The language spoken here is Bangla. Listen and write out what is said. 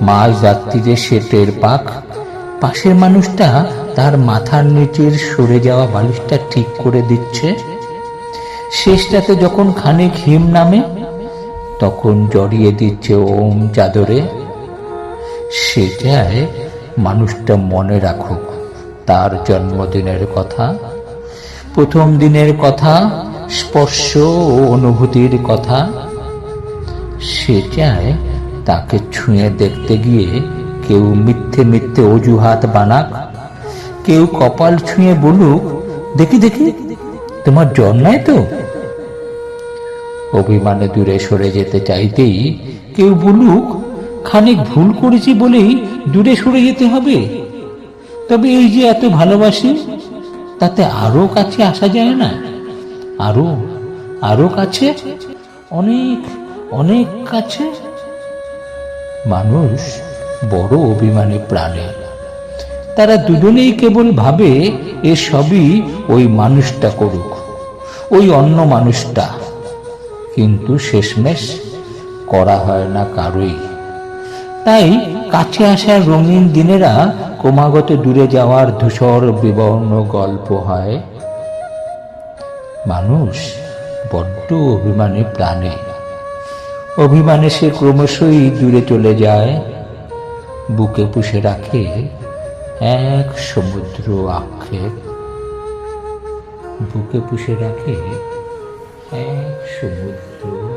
মাঝ রাত্রিরে সে টের পাক। পাশের মানুষটা তার মাথার নিচের সরে যাওয়া বালিশটা ঠিক করে দিচ্ছে। শেষটাতে যখন খানিক হিম নামে, তখন জড়িয়ে দিচ্ছে ওম চাদরে। সে চায় মানুষটা মনে রাখুক তার জন্মদিনের কথা। প্রথম দিনের কথা, স্পর্শ ও অনুভূতির কথা। সে চায় তাকে ছুঁয়ে দেখতে গিয়ে কেউ মিথ্যে মিথ্যে অজুহাত বানাক, কেউ কপাল ছুঁয়ে বলুক, দেখি দেখি, তোমার জ্বর নাই তো? অভিমানে দূরে সরে যেতে চাইতেই কেউ বলুক, খানিক ভুল করেছি বলেই দূরে সরে যেতে হবে। তবে এই যে এত ভালোবাসি, তাতে আরও কাছে আসা যায় না। আরও আরও কাছে, অনেক অনেক কাছে মানুষ বড় অভিমানে প্রাণে। তারা দুজনেই কেবল ভাবে, এ সবই ওই মানুষটা করুক, ওই অন্য মানুষটা। কিন্তু শেষমেশ করা হয় না কারোই। তাই কাছে আসার রঙিন দিনেরা ক্রমাগত দূরে যাওয়ার ধূসর বিবর্ণ গল্প হয়। মানুষ বড্ড অভিমানী প্রাণী। অভিমানে সে ক্রমশই দূরে চলে যায়, বুকে পুষে রাখে এক সমুদ্র আক্ষেপ। বুকে পুষে রাখে এক সমুদ্র